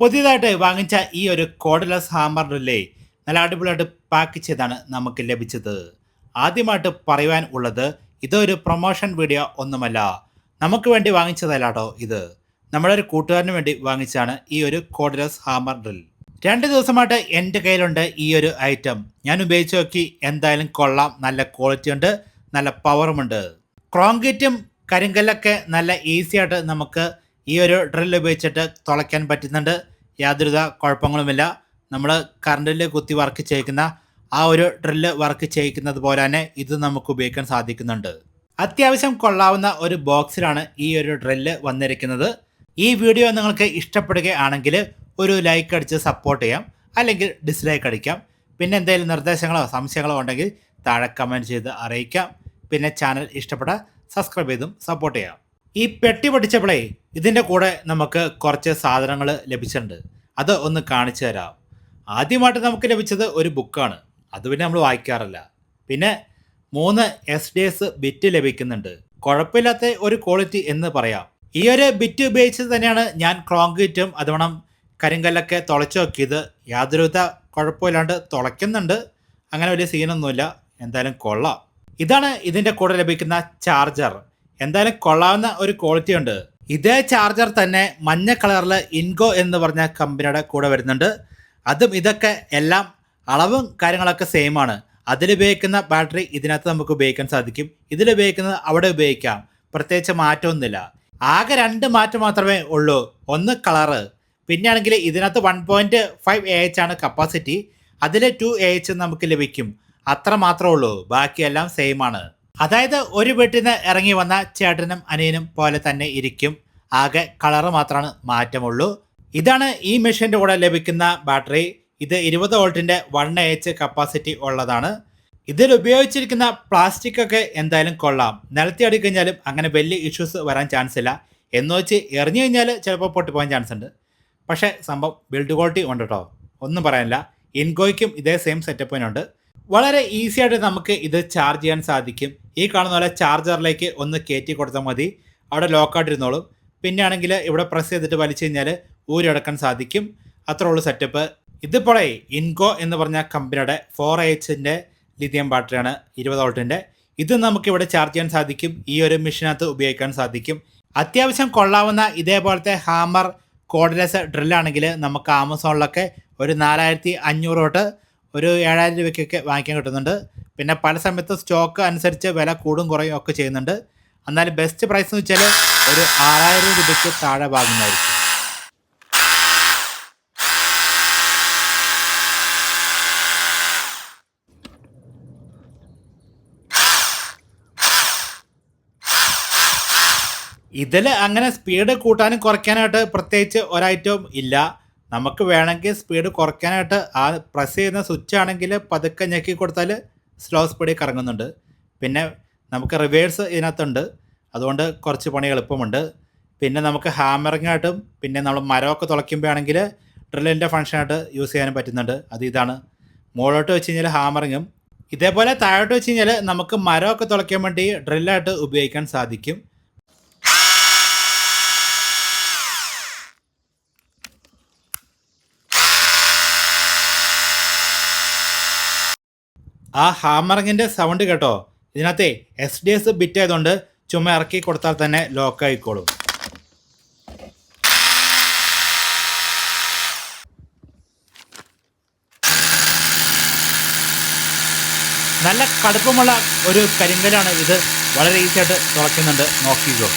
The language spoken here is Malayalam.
പുതിയതായിട്ട് വാങ്ങിച്ച ഈ ഒരു കോഡ്ലെസ് ഹാമർ നല്ല അടിപൊളിയായിട്ട് പാക്ക് ചെയ്താണ് നമുക്ക് ലഭിച്ചത്. ആദ്യമായിട്ട് പറയുവാൻ ഉള്ളത് ഇതൊരു പ്രൊമോഷൻ വീഡിയോ ഒന്നുമല്ല. നമുക്ക് വേണ്ടി വാങ്ങിച്ചതല്ല കേട്ടോ ഇത്. നമ്മുടെ ഒരു കൂട്ടുകാരന് വേണ്ടി വാങ്ങിച്ചാണ് ഈ ഒരു കോഡ്ലെസ് ഹാമർ ഡ്രിൽ രണ്ട് ദിവസമായിട്ട് എന്റെ കയ്യിലുണ്ട് ഈ ഒരു ഐറ്റം ഞാൻ ഉപയോഗിച്ച് നോക്കി എന്തായാലും കൊള്ളാം. നല്ല ക്വാളിറ്റി ഉണ്ട് നല്ല പവറുമുണ്ട് ക്രോങ്കീറ്റും കരിങ്കല്ലൊക്കെ നല്ല ഈസിയായിട്ട് നമുക്ക് ഈ ഒരു ഡ്രിൽ ഉപയോഗിച്ചിട്ട് തുളയ്ക്കാൻ പറ്റുന്നുണ്ട്. യാതൊരുവിധ കുഴപ്പങ്ങളുമില്ല. നമ്മൾ കറണ്ടിൽ കുത്തി വർക്ക് ചെയ്യിക്കുന്ന ആ ഒരു ഡ്രില്ല് വർക്ക് ചെയ്യിക്കുന്നത് പോലെ തന്നെ ഇത് നമുക്ക് ഉപയോഗിക്കാൻ സാധിക്കുന്നുണ്ട്. അത്യാവശ്യം കൊള്ളാവുന്ന ഒരു ബോക്സിലാണ് ഈ ഒരു ഡ്രില്ല് വന്നിരിക്കുന്നത്. ഈ വീഡിയോ നിങ്ങൾക്ക് ഇഷ്ടപ്പെടുകയാണെങ്കിൽ ഒരു ലൈക്ക് അടിച്ച് സപ്പോർട്ട് ചെയ്യാം. അല്ലെങ്കിൽ ഡിസ്ലൈക്ക് അടിക്കാം. പിന്നെ എന്തെങ്കിലും നിർദ്ദേശങ്ങളോ സംശയങ്ങളോ ഉണ്ടെങ്കിൽ താഴെ കമന്റ് ചെയ്ത് അറിയിക്കാം. പിന്നെ ചാനൽ ഇഷ്ടപ്പെട്ട സബ്സ്ക്രൈബ് ചെയ്തും സപ്പോർട്ട് ചെയ്യാം. ഈ പെട്ടി പഠിച്ചപ്പോഴേ ഇതിന്റെ കൂടെ നമുക്ക് കുറച്ച് സാധനങ്ങൾ ലഭിച്ചിട്ടുണ്ട്. അത് ഒന്ന് കാണിച്ചു തരാം. ആദ്യമായിട്ട് നമുക്ക് ലഭിച്ചത് ഒരു ബുക്കാണ്. അത് പിന്നെ നമ്മൾ വായിക്കാറില്ല. പിന്നെ മൂന്ന് എസ് ഡി എസ് ബിറ്റ് ലഭിക്കുന്നുണ്ട്. കുഴപ്പമില്ലാത്ത ഒരു ക്വാളിറ്റി എന്ന് പറയാം. ഈ ഒരു ബിറ്റ് ഉപയോഗിച്ച് തന്നെയാണ് ഞാൻ ക്രോങ്കീറ്റും അതുവണം കരിങ്കല്ലൊക്കെ തുളച്ചു നോക്കിയത് യാതൊരുവിധ കുഴപ്പമില്ലാണ്ട് തുളയ്ക്കുന്നുണ്ട്. അങ്ങനെ വലിയ സീനൊന്നുമില്ല എന്തായാലും കൊള്ളാം. ഇതാണ് ഇതിന്റെ കൂടെ ലഭിക്കുന്ന ചാർജർ എന്തായാലും കൊള്ളാവുന്ന ഒരു ക്വാളിറ്റി ഉണ്ട്. ഇതേ ചാർജർ തന്നെ മഞ്ഞ കളറിൽ ഇൻഗോ എന്ന് പറഞ്ഞ കമ്പനിയുടെ കൂടെ വരുന്നുണ്ട്. അതും ഇതൊക്കെ എല്ലാം അളവും കാര്യങ്ങളൊക്കെ സെയിം ആണ്. അതിലുപയോഗിക്കുന്ന ബാറ്ററി ഇതിനകത്ത് നമുക്ക് ഉപയോഗിക്കാൻ സാധിക്കും. ഇതിലുപയോഗിക്കുന്നത് അവിടെ ഉപയോഗിക്കാം. പ്രത്യേകിച്ച് മാറ്റമൊന്നുമില്ല. ആകെ രണ്ട് മാറ്റം മാത്രമേ ഉള്ളൂ. ഒന്ന് കളറ് പിന്നെയാണെങ്കിൽ ഇതിനകത്ത് one point five A H ആണ് കപ്പാസിറ്റി അതിൽ ടു എ എച്ച് നമുക്ക് ലഭിക്കും. അത്ര മാത്രമേ ഉള്ളൂ. ബാക്കിയെല്ലാം സെയിം ആണ്. അതായത് ഒരു വീട്ടിൽ നിന്ന് ഇറങ്ങി വന്ന ചേട്ടനും അനിയനും പോലെ തന്നെ ഇരിക്കും. ആകെ കളറ് മാത്രമാണ് മാറ്റമുള്ളൂ. ഇതാണ് ഈ മെഷീന്റെ കൂടെ ലഭിക്കുന്ന ബാറ്ററി. ഇത് ഇരുപത് വോൾട്ടിന്റെ വൺ എച്ച് കപ്പാസിറ്റി ഉള്ളതാണ്. ഇതിൽ ഉപയോഗിച്ചിരിക്കുന്ന പ്ലാസ്റ്റിക് ഒക്കെ എന്തായാലും കൊള്ളാം. നിലത്തി അടിക്കഴിഞ്ഞാലും അങ്ങനെ വലിയ ഇഷ്യൂസ് വരാൻ ചാൻസ് ഇല്ല. എന്ന് വെച്ച് എറിഞ്ഞു കഴിഞ്ഞാൽ ചിലപ്പോൾ പൊട്ടിപ്പോകാൻ ചാൻസ് ഉണ്ട്. പക്ഷേ സംഭവം ബിൽഡ് ക്വാളിറ്റി ഉണ്ട് കേട്ടോ ഒന്നും പറയാനില്ല. ഇൻഗോയ്ക്കും ഇതേ സെയിം സെറ്റപ്പ് തന്നെയുണ്ട് വളരെ ഈസി ആയിട്ട് നമുക്ക് ഇത് ചാർജ് ചെയ്യാൻ സാധിക്കും. ഈ കാണുന്ന പോലെ ചാർജറിലേക്ക് ഒന്ന് കയറ്റി കൊടുത്താൽ മതി. അവിടെ ലോക്കായിട്ടിരുന്നോളും പിന്നെ ആണെങ്കിൽ ഇവിടെ പ്രസ് ചെയ്തിട്ട് വലിച്ചു കഴിഞ്ഞാൽ ഊരിയെടുക്കാൻ സാധിക്കും. അത്ര ഉള്ളൂ സെറ്റപ്പ് ഇതിപ്പോഴേ ഇൻകോ എന്ന് പറഞ്ഞ കമ്പനിയുടെ ഫോർ എച്ചിന്റെ ലിഥിയം ബാറ്ററിയാണ് ഇരുപത് വോൾട്ടിന്റെ ഇത് നമുക്ക് ഇവിടെ ചാർജ് ചെയ്യാൻ സാധിക്കും. ഈ ഒരു മെഷീനകത്ത് ഉപയോഗിക്കാൻ സാധിക്കും. അത്യാവശ്യം കൊള്ളാവുന്ന ഇതേപോലത്തെ ഹാമർ കോഡ്ലെസ് ഡ്രില്ലാണെങ്കിൽ നമുക്ക് ആമസോണിലൊക്കെ ഒരു നാലായിരത്തി അഞ്ഞൂറ് തൊട്ട് ഒരു ഏഴായിരം രൂപയ്ക്കൊക്കെ വാങ്ങിക്കാൻ കിട്ടുന്നുണ്ട്. പിന്നെ പല സമയത്തും സ്റ്റോക്ക് അനുസരിച്ച് വില കൂടും കുറയും ഒക്കെ ചെയ്യുന്നുണ്ട്. എന്നാൽ ബെസ്റ്റ് പ്രൈസ് എന്ന് വെച്ചാൽ ഒരു ആറായിരം രൂപയ്ക്ക് താഴെ വാങ്ങുന്നതായിരിക്കും. ഇതിൽ അങ്ങനെ സ്പീഡ് കൂട്ടാനും കുറയ്ക്കാനായിട്ട് പ്രത്യേകിച്ച് ഒരൈറ്റവും ഇല്ല. നമുക്ക് വേണമെങ്കിൽ സ്പീഡ് കുറയ്ക്കാനായിട്ട് ആ പ്രസ് ചെയ്യുന്ന സ്വിച്ച് ആണെങ്കിൽ പതുക്കെ ഞെക്കി കൊടുത്താൽ സ്ലോ സ്പീഡിൽ കറങ്ങുന്നുണ്ട്. പിന്നെ നമുക്ക് റിവേഴ്സ് ഇതിനകത്തുണ്ട്. അതുകൊണ്ട് കുറച്ച് പണി എളുപ്പമുണ്ട്. പിന്നെ നമുക്ക് ഹാമറിങ്ങായിട്ടും പിന്നെ നമ്മൾ മരമൊക്കെ തുളയ്ക്കുമ്പോഴാണെങ്കിൽ ഡ്രില്ലിന്റെ ഫംഗ്ഷനായിട്ട് യൂസ് ചെയ്യാനും പറ്റുന്നുണ്ട്. അത് ഇതാണ്. മുകളിലോട്ട് വെച്ച് കഴിഞ്ഞാൽ ഹാമറിങ്ങും ഇതേപോലെ താഴോട്ട് വെച്ച് കഴിഞ്ഞാൽ നമുക്ക് മരമൊക്കെ തുളയ്ക്കാൻ വേണ്ടി ഡ്രില്ലായിട്ട് ഉപയോഗിക്കാൻ സാധിക്കും. ആ ഹാമറിങ്ങിന്റെ സൗണ്ട് കേട്ടോ. ഇതിനകത്തെ എസ് ഡി എസ് ബിറ്റ് ആയതുകൊണ്ട് ചുമ ഇറക്കി കൊടുത്താൽ തന്നെ ലോക്ക് ആയിക്കോളും. നല്ല കടുപ്പമുള്ള ഒരു കരിങ്കലാണ് ഇത് വളരെ ഈസി ആയിട്ട് തുറക്കുന്നുണ്ട് നോക്കിക്കോ.